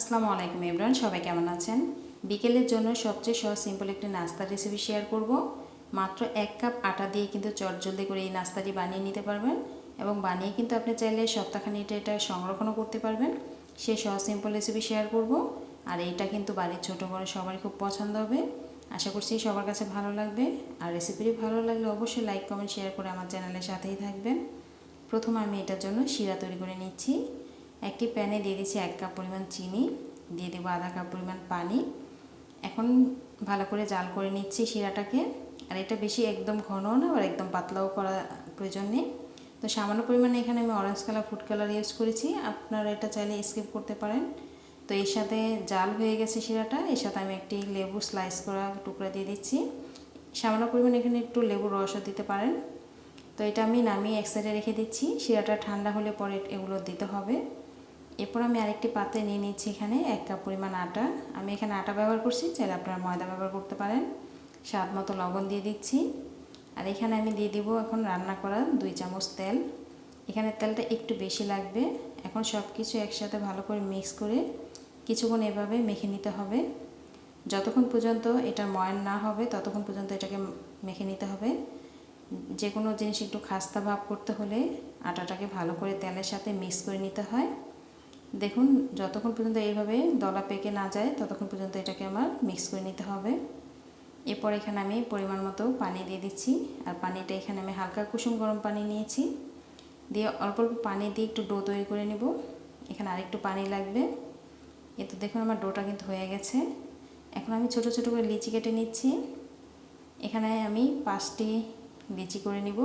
আসসালামু আলাইকুম ইমরান, সবাই কেমন আছেন? বিকেলের জন্য সবচেয়ে সহজ সিম্পল একটি নাস্তার রেসিপি শেয়ার করব। মাত্র এক কাপ আটা দিয়ে কিন্তু চটজলদি করে এই নাস্তাটি বানিয়ে নিতে পারবেন এবং বানিয়ে কিন্তু আপনি চাইলে সপ্তাহখানিটা এটা এটা সংরক্ষণও করতে পারবেন। সেই সহজ সিম্পল রেসিপি শেয়ার করব। আর এইটা কিন্তু বাড়ির ছোটো বড় সবারই খুব পছন্দ হবে। আশা করছি সবার কাছে ভালো লাগবে। আর রেসিপিটি ভালো লাগলে অবশ্যই লাইক কমেন্ট শেয়ার করে আমার চ্যানেলের সাথেই থাকবেন। প্রথম আমি এটার জন্য শিরা তৈরি করে নিচ্ছি। একটি প্যানে দিয়ে দিচ্ছি এক কাপ পরিমাণ চিনি, দিয়ে দেবো আধা কাপ পরিমাণ পানি। এখন ভালো করে জাল করে নিচ্ছি শিরাটাকে। আর এটা বেশি একদম ঘনও না আর একদম পাতলাও করা প্রয়োজন নেই। তো সামান্য পরিমাণে এখানে আমি orange colour food colour use করেছি। আপনারা এটা চাইলে স্কিপ করতে পারেন। তো এর সাথে জাল হয়ে গেছে শিরাটা। এর সাথে আমি একটি লেবু স্লাইস করা টুকরা দিয়ে দিচ্ছি। সামান্য পরিমাণে এখানে একটু লেবুর রসও দিতে পারেন। তো এটা আমি নামিয়ে এক সাইডে রেখে দিচ্ছি। শিরাটা ঠান্ডা হলে পরে এগুলো দিতে হবে। এরপর আমি আরেকটি পাত্রে নিয়ে নিচ্ছি এখানে এক কাপ পরিমাণ আটা। আমি এখানে আটা ব্যবহার করছি, চাইলে আপনারা ময়দা ব্যবহার করতে পারেন। স্বাদ মতো লবণ দিয়ে দিচ্ছি। আর এখানে আমি দিয়ে দিব এখন রান্না করা দুই চামচ তেল। এখানে তেলটা একটু বেশি লাগবে। এখন সব কিছু একসাথে ভালো করে মিক্স করে কিছুক্ষণ এভাবে মেখে নিতে হবে। যতক্ষণ পর্যন্ত এটা ময়ান না হবে, ততক্ষণ পর্যন্ত এটাকে মেখে নিতে হবে। যে কোনো জিনিস একটু খাস্তা ভাব করতে হলে আটাটাকে ভালো করে তেলের সাথে মিক্স করে নিতে হয়। দেখুন, যতক্ষণ পর্যন্ত এইভাবে দলা পেকে না যায়, ততক্ষণ পর্যন্ত এটাকে আমার মিক্স করে নিতে হবে। এরপর এখানে আমি পরিমাণ মতো পানি দিয়ে দিচ্ছি। আর পানিটা এখানে আমি হালকা কুসুম গরম পানি নিয়েছি। দিয়ে অল্প অল্প পানি দিয়ে একটু ডো তৈরি করে নেব। এখানে আরেকটু পানি লাগবে। এ তো দেখুন আমার ডোটা কিন্তু হয়ে গেছে। এখন আমি ছোট ছোট করে লিচি কেটে নিচ্ছি। এখানে আমি পাঁচটি লিচি করে নিব।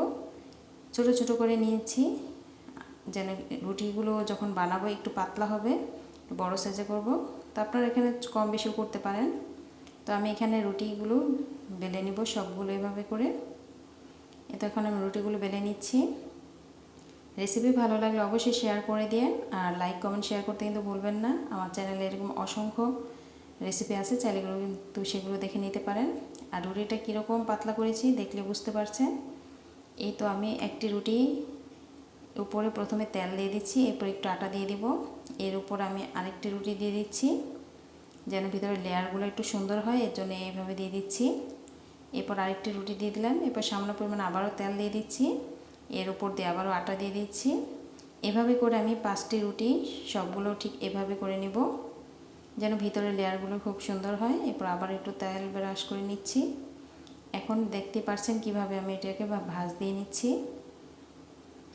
ছোট ছোট করে নিয়েছি। যেন রুটিগুলো যখন বানাবো একটু পাতলা হবে বড় সাইজে করব। তো আপনারা এখানে কম বেশিও করতে পারেন। তো আমি এখানে রুটিগুলো বেলে নিব সবগুলো এভাবে করে। এ তো এখন আমি রুটিগুলো বেলে নিচ্ছি। রেসিপি ভালো লাগলে অবশ্যই শেয়ার করে দিয়ে আর লাইক কমেন্ট শেয়ার করতে কিন্তু ভুলবেন না। আমার চ্যানেলে এরকম অসংখ্য রেসিপি আছে চাইলেগুলো কিন্তু সেগুলো দেখে নিতে পারেন। আর রুটিটা কীরকম পাতলা করেছি দেখলে বুঝতে পারছেন। এই তো আমি একটি রুটি উপরে প্রথমে তেল দিয়ে দিচ্ছি, এরপর একটু আটা দিয়ে দিব। এর উপর আমি আরেকটি রুটি দিয়ে দিচ্ছি, যেন ভিতরে লেয়ারগুলো একটু সুন্দর হয়, এর জন্য এইভাবে দিয়ে দিচ্ছি। এরপর আরেকটি রুটি দিয়ে দিলাম, এরপর সামনে পরিমাণ আবারও তেল দিয়ে দিচ্ছি। এর উপর দিয়ে আবারও আটা দিয়ে দিচ্ছি। এভাবে করে আমি পাঁচটি রুটি সবগুলো ঠিক এভাবে করে নিব, যেন ভিতরে লেয়ারগুলো খুব সুন্দর হয়। এরপর আবার একটু তেল ব্রাশ করে নিচ্ছি। এখন দেখতে পারছেন কীভাবে আমি এটাকে ভাজ দিয়ে নিচ্ছি।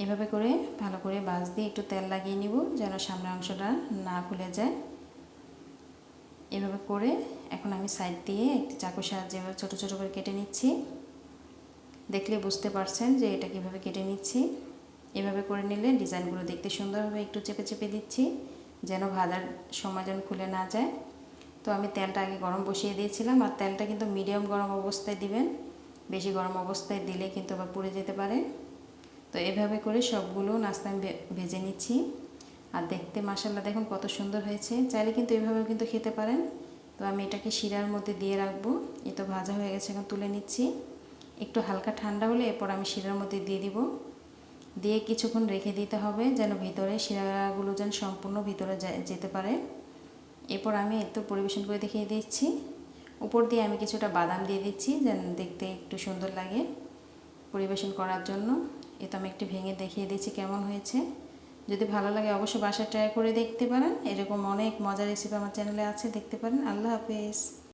এভাবে করে ভালো করে বাস দিয়ে একটু তেল লাগিয়ে নিব যেন সামনের অংশটা না খুলে যায়। এভাবে করে এখন আমি সাইড দিয়ে একটি চাকুর সাহায্যে এভাবে ছোটো ছোটো করে কেটে নিচ্ছি। দেখলে বুঝতে পারছেন যে এটা কীভাবে কেটে নিচ্ছি। এভাবে করে নিলে ডিজাইনগুলো দেখতে সুন্দরভাবে একটু চেপে চেপে দিচ্ছি যেন ভাজার সময় যেন খুলে না যায়। তো আমি তেলটা আগে গরম বসিয়ে দিয়েছিলাম আর তেলটা কিন্তু মিডিয়াম গরম অবস্থায় দিবেন, বেশি গরম অবস্থায় দিলে কিন্তু আবার পুড়ে যেতে পারে। তো এভাবে করে সবগুলো নাস্তা আমি ভেজে নিচ্ছি। আর দেখতে মাসাল্লা দেখুন কত সুন্দর হয়েছে। চাইলে কিন্তু এভাবেও কিন্তু খেতে পারেন। তো আমি এটাকে শিরার মধ্যে দিয়ে রাখব। এ তো ভাজা হয়ে গেছে, এখন তুলে নিচ্ছি। একটু হালকা ঠান্ডা হলে এরপর আমি শিরার মধ্যে দিয়ে দিব। দিয়ে কিছুক্ষণ রেখে দিতে হবে যেন ভিতরে শিরাগুলো যেন সম্পূর্ণ ভিতরে যেতে পারে। এরপর আমি একটু পরিবেশন করে দেখিয়ে দিচ্ছি। উপর দিয়ে আমি কিছুটা বাদাম দিয়ে দিচ্ছি যেন দেখতে একটু সুন্দর লাগে পরিবেশন করার জন্য। এটা আমি একটু ভেঙে দেখিয়ে দিচ্ছি কেমন হয়েছে। যদি ভালো লাগে অবশ্যই বাসায় ট্রাই করে দেখতে পারেন। এরকম অনেক মজার রেসিপি আমার চ্যানেলে আছে, দেখতে পারেন। আল্লাহ হাফেজ।